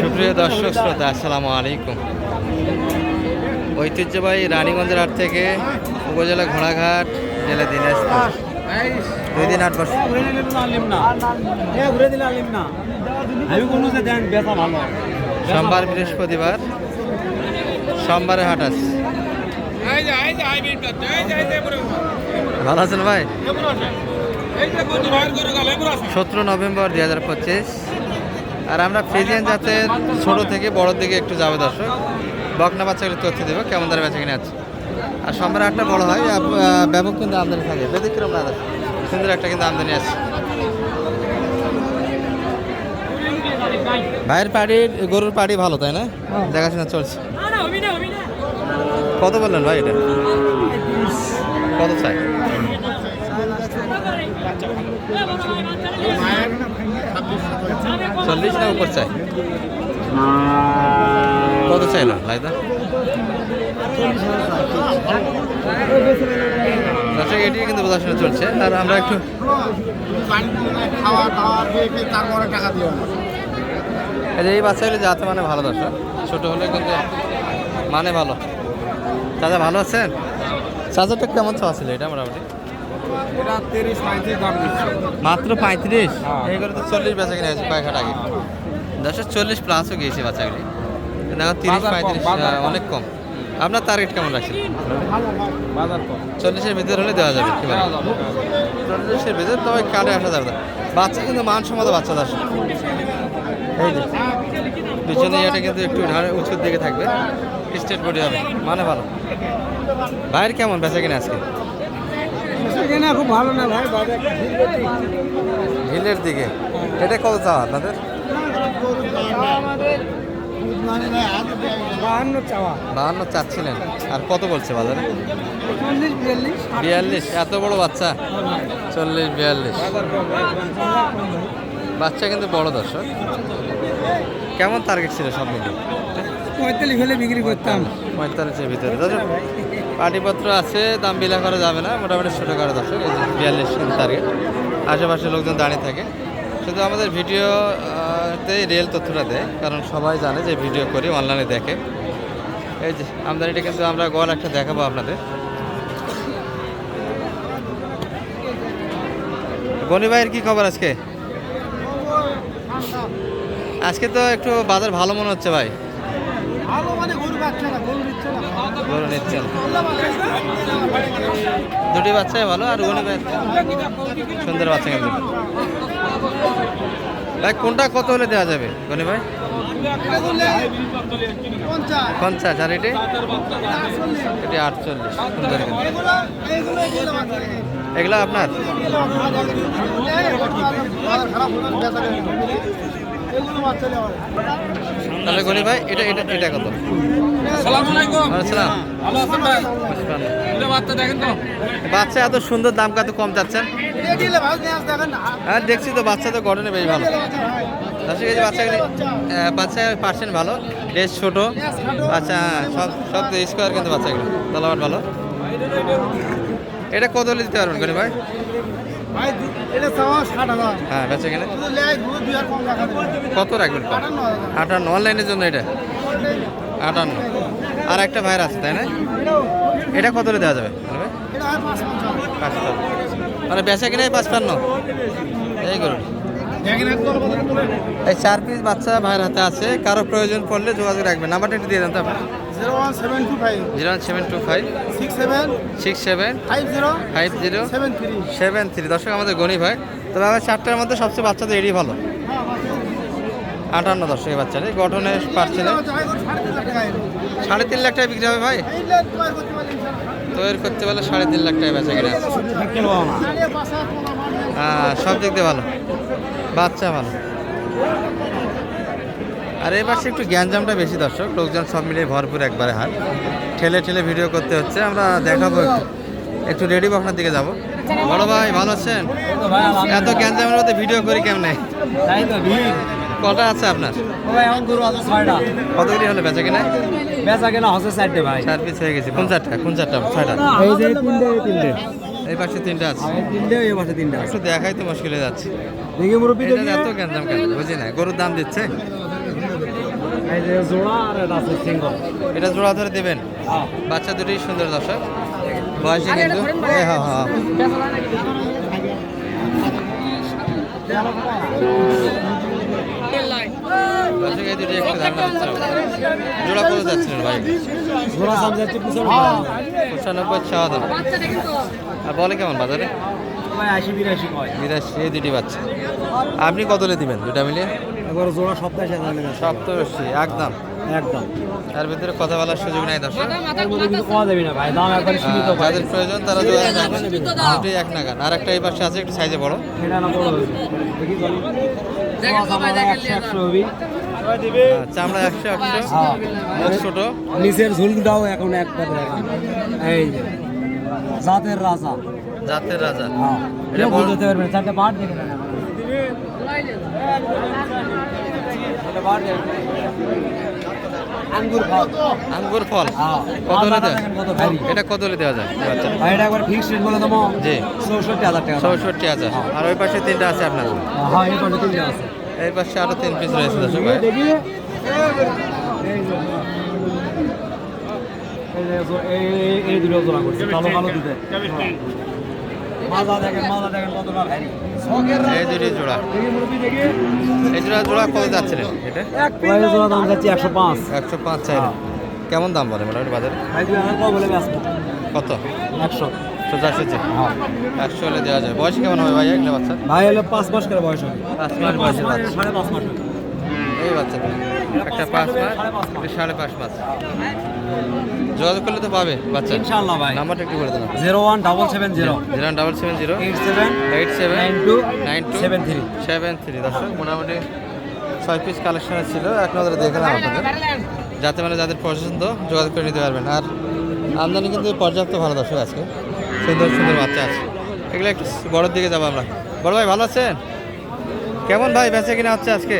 সুপ্রিয় দর্শক, শ্রোতা, আসসালামু আলাইকুম। ঐতিহ্যবাহী রানীগঞ্জের হাট থেকে উপজেলা ঘোড়াঘাট, জেলা দিনাজপুর। দুই দিন আট বছর। সোমবার, বৃহস্পতিবার, সোমবারে হাট আছে। ভালো আছেন ভাই? সতেরো নভেম্বর দুই হাজার পঁচিশ। আর আমরা ফ্রিজিয়ান জাতের ছোট থেকে বড় দিকে একটু যাবে দর্শক। বকনা বাচ্চাগুলো তথ্য দেবো কেমন দামে বেচা কিনে আছে আর সোমবার হাটটা বড় হয় ব্যাপক কিন্তু আমদানি থাকে। ব্যতিক্রম না সুন্দর একটা কিন্তু আমদানি আছে। ভাইয়ের পাড়ির গরুর পাড়ি ভালো তাই না? দেখাশোনা চলছে। কত বললেন ভাই এটা? কত চাই? চল্লিশ না উপর চাই? কত চাইল লাইদা? দর্শক এটি কিন্তু বোঝাশোনা চলছে। আর আমরা একটু এই বাচ্চাগুলো যাতে মানে ভালো দর্শক। ছোট হলে কিন্তু মানে ভালো। চাচা ভালো আছেন? চাচাটা কেমন চাওয়া ছিল এটা মোটামুটি? এটা তিরিশ পঁয়ত্রিশ দাম মাত্র পঁয়ত্রিশ? হ্যাঁ। এই করে তো চল্লিশ বেচা কিনে আছে কয়েক হাট আগে। দশের চল্লিশ প্লাসও গিয়েছে বাচ্চাগুলি। দেখো তিরিশ পঁয়ত্রিশ কম। অনেক কম। আপনার টার্গেট কেমন রাখছেন? চল্লিশের ভিতরে হলে দেওয়া যাবে চল্লিশের ভিতরে তবে কাটে আসা যাবে না। বাচ্চা কিন্তু মানসম্মত বাচ্চা এই যে পিছনে এটা কিন্তু একটু ঢাড়ে উঁচুর দিকে থাকবে। স্টেট বডি হবে মানে ভালো। বাইরে কেমন বেচা কিনে আজকে? এখানে খুব ভালো না ভাই হিলের দিকে। এটা কত চাওয়া আপনাদের? বাহান্ন চাচ্ছিলেন। আর কত বলছে বাজারে? বিয়াল্লিশ। এত বড় বাচ্চা? চল্লিশ বিয়াল্লিশ। বাচ্চা কিন্তু বড় দর্শক। কেমন টার্গেট ছিল সব মিলিয়ে? পঁয়তাল্লিশ হলে বিক্রি করতাম। পঁয়তাল্লিশের ভিতরে। দর্শক পাটিপত্র আছে দাম বিলা করা যাবে না মোটামুটি ছোটো করে দর্শক এই যে বিয়াল্লিশ টার্গেট আশেপাশে লোকজন দাঁড়িয়ে থাকে। শুধু আমাদের ভিডিওতেই রিয়েল তথ্যটা দেয় কারণ সবাই জানে যে ভিডিও করি অনলাইনে দেখে। এই যে আমদানিটা কিন্তু আমরা গল একটা দেখাবো আপনাদের। গনি ভাইয়ের কী খবর আজকে? আজকে তো একটু বাজার ভালো মনে হচ্ছে ভাই। গরু বাচ্চা না গরু গরু নিচ্ছেন দুটি বাচ্চাই ভালো আর ভাই সুন্দর বাচ্চা কিন্তু। ভাই কোনটা কত হলে দেওয়া যাবে গনি ভাই? পঞ্চাশ আর এটি? এটি আটচল্লিশ। সুন্দর এগুলো আপনার? তাহলে গনি ভাই এটা এটা এটা কত? আসসালাম বাচ্চা এত সুন্দর দাম কত কম চাচ্ছেন? হ্যাঁ দেখছি তো বাচ্চা তো গঠনে বেশ ভালো। দশ কেজি বাচ্চা বাচ্চা পার্সেন্ট ভালো ড্রেস ছোট। আচ্ছা হ্যাঁ, সব সব স্কোয়ার কিন্তু বাচ্চাগুলো ভালো। এটা কত দিতে পারবেন গনি ভাই? হ্যাঁ বেচা কত রাখবেন কম? আটান্ন অনলাইনের জন্য এটা? আটান্ন। আর একটা ভাইয়ের আছে তাই না? এটা কত দেওয়া যাবে? মানে বেচা কিনে পাঁচপান্ন? এই করুন এই চার পিস বাচ্চা ভাইয়ের হাতে আছে। কারও প্রয়োজন পড়লে যোগাযোগ রাখবেন। নাম্বারটা একটু দিয়ে দেন তো আপনার zero one seven two five. Zero one seven two five. Six seven six seven five zero five zero seven three. Seven three. দর্শক আমাদের গণি ভাই। তবে আমার চারটার মধ্যে সবচেয়ে বাচ্চাদের এরই ভালো। আটান্ন দর্শক এই বাচ্চাটা গঠনে পারছে না। সাড়ে তিন লাখ টাকা বিক্রি হবে ভাই? তৈরি করতে পারলে সাড়ে তিন লাখ টাকা বেচা কিনা। হ্যাঁ সব দিক দিয়ে ভালো। বাচ্চা ভালো। আর এই পাশে একটু গ্যাঞ্জামটা বেশি দর্শক, লোকজন সব মিলিয়ে ভরপুর একবারে হাট। ঠেলে ঠেলে ভিডিও করতে হচ্ছে, আমরা দেখাবো একটু। একটু রেডি আপনার দিকে যাব। বড় ভাই, ভালো আছেন? এত গ্যাঞ্জামের মধ্যে ভিডিও করি কেমনে? তাই তো কটা আছে আপনার? ভাই এখন গরু আছে ছয়টা। কতগুলি হলো বেচা কিনা? বেচা কেনা হচ্ছে চারটে ভাই। চার পিস হয়ে গেছে। কোন চারটা? কোন চারটা? ছয়টা? এই যে তিনটে তিনটে। এই পাশে তিনটা আছে। তিনটে এই পাশে তিনটা আছে। একটু দেখাই তো মুশকিল হয়ে যাচ্ছে। দেখি মুরব্বী এত গ্যাঞ্জাম কেন? বুঝি না। গরুর দাম দিচ্ছে? এই যে জোড়া আর এটা আছে সিঙ্গল। এটা জোড়া ধরে দেবেন? হ্যাঁ। বাচ্চা দুটোই সুন্দর দর্শক। বয়সে কিন্তু হ্যাঁ হ্যাঁ দর্শক জোড়া কত যাচ্ছিলেন ভাই জোড়া দাম যাচ্ছে পঁচানব্বই ছ দাম আর বলে কেমন বাজারে ভাই বিরাশি এই দুটি বাচ্চা আপনি কতলে দিবেন দুটা মিলিয়ে জোড়া সপ্তাহে একদম একদম তার ভিতরে কথা বলার সুযোগ নাই দর্শক যাদের প্রয়োজন তারা দুটোই এক নাগান আর একটা এই পাশে আছে একটু সাইজে বড় চামড়া একশো একশো। হ্যাঁ ছোট। নিচের ঝুলটাও এখন এক এই জাতের রাজা। জাতের রাজা। হ্যাঁ। এটা এটা পারবেন চারটে পাট দেখে। আঙ্গুর ফল। আঙ্গুর ফল? হ্যাঁ। কত হলে এটা কত হলে দেওয়া যায়? ভাই এটা একবার রেট বলে দেবো। জি। চৌষট্টি হাজার টাকা দাম। চৌষট্টি হাজার। আর ওই পাশে তিনটা আছে আপনার হ্যাঁ এই পাশে তিনটে আছে। এই পাশে আরও তিন পিস রয়েছে দর্শক ভাই। এই দুটো জোড়া। করছে কালো কালো দুটো এই দুটি জোড়া দেখি মুরব্বি দেখি এই জোড়া জোড়া কত যাচ্ছিলেন এটা? জোড়া দাম যাচ্ছে একশো পাঁচ একশো পাঁচ কেমন দাম বলে মোটামুটি বাজারে? কত? একশো। হ্যাঁ একশো হলে দেওয়া যায়। বয়স কেমন হবে ভাই একটা বাচ্চা ভাই হলো পাঁচ মাস করে বয়স হবে। পাঁচ মাস বয়সের বাচ্চা। সাড়ে পাঁচ মাস। এই বাচ্চা একটা পাঁচ মাস একটা সাড়ে পাঁচ মাস। যোগাযোগ করলে তো পাবে বাচ্চা। ইনশাআল্লাহ ভাই। নাম্বারটা একটু দেন থ্রি। দর্শক মোটামুটি ছয় পিস কালেকশনে ছিল। এক নজরে দেখলাম আপনাদের। যাতে মানে যাদের পছন্দ যোগাযোগ করে নিতে পারবেন। আর আমদানি কিন্তু পর্যাপ্ত ভালো দর্শক আজকে। সুন্দর সুন্দর বাচ্চা আছে। এগুলো একটু বড়োর দিকে যাব আমরা। বড় ভাই, ভালো আছেন? কেমন ভাই, বেঁচে কিনা হচ্ছে আজকে?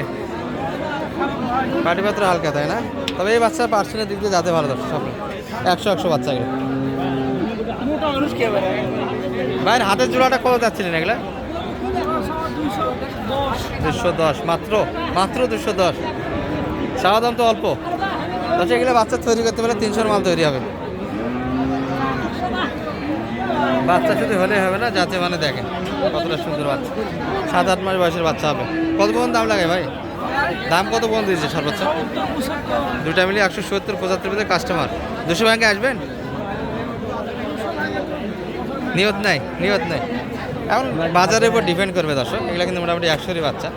পাটিপাত্র হালকা, তাই না? তবে এই বাচ্চা পার্সেন্টের দিক দিয়ে যাতে ভালো দর্শক সব। একশো একশো বাচ্চা এগুলো ভাইয়ের হাতের জোড়াটা কত যাচ্ছিলেন এগুলো? দুশো দশ, মাত্র মাত্র দুশো দশ। চাওয়া দাম তো অল্প। দশ এগুলো বাচ্চা তৈরি করতে পারলে তিনশোর মাল তৈরি হবে। বাচ্চা শুধু হলে হবে না যাতে মানে দেখেন কতটা সুন্দর বাচ্চা। সাত আট মাস বয়সের বাচ্চা হবে। কত পর্যন্ত দাম লাগে ভাই? দাম কত পর্যন্ত দিয়েছে সর্বোচ্চ দুটা মিলিয়ে একশো সত্তর, পঁচাত্তর ভিতরে কাস্টমার দুশো ব্যাংকে আসবেন? নিয়ত নাই নিয়ত নাই। এখন বাজারের উপর ডিপেন্ড করবে দর্শক। এগুলো কিন্তু মোটামুটি একশোরই বাচ্চা।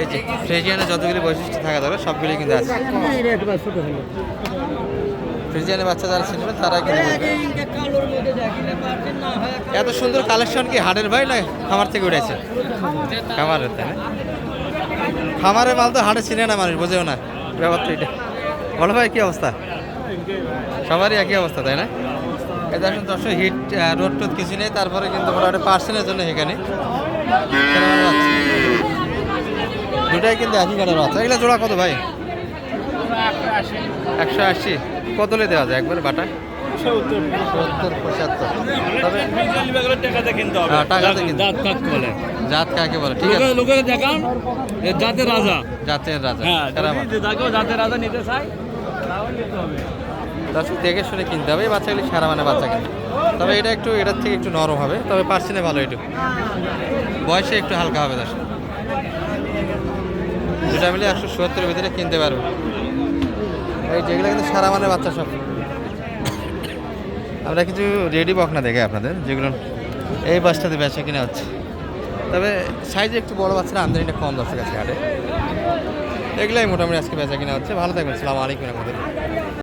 এই যে ফ্রিজিয়ানের যতগুলি বৈশিষ্ট্য থাকা দরকার, সবগুলি কিন্তু আছে। ফ্রিজিয়ানের বাচ্চা যারা চিনবে তারা কিন্তু এত সুন্দর কালেকশন কি হাটের ভাই না খামার থেকে উঠেছে? খামারের, তাই না? খামারের মাল তো হাটে চিনে না মানুষ, বোঝেও না ব্যাপার ব্যাপারটা এটা। বলো ভাই, কি অবস্থা? সবারই একই অবস্থা, তাই না? এটা এখন দর্শক হিট রোড টোড কিছু নেই, তারপরে কিন্তু মোটামুটি পার্সেলের জন্য এখানে দুটাই কিন্তু একই কালার বাচ্চা এগুলো জোড়া কত ভাই? একশো আশি। কত লে দেওয়া যায় একবার বাটা? সত্তর পঁচাত্তর। তবে টাকাতে কিনতে হবে হ্যাঁ, টাকাতে কিনতে। জাত কাক বলে? জাত কাকে বলে? ঠিক আছে। দেখান জাতের রাজা। জাতের রাজা হ্যাঁ জাতের রাজা নিতে চাই তাহলে নিতে হবে। দর্শক দেখে শুনে কিনতে হবে এই বাচ্চাগুলি সারা মানে বাচ্চা কিনতে। তবে এটা একটু এটার থেকে একটু নরম হবে তবে পার্সেন্টে ভালো একটু। বয়সে একটু হালকা হবে দর্শক। দুটা মিলে একশো সত্তরের ভিতরে কিনতে পারবে। এই যেগুলো কিন্তু সারা মানে বাচ্চা সব। আমরা কিছু রেডি বকনা দেখে আপনাদের, যেগুলো এই বাসটাতে বেচা কিনা হচ্ছে। তবে সাইজে একটু বড় বাচ্চারা আমদানিটা কম দর্শক আছে হাটে। এগুলাই মোটামুটি আজকে বেচা কিনা হচ্ছে। ভালো থাকবেন। সালাম আলাইকুম আমাদের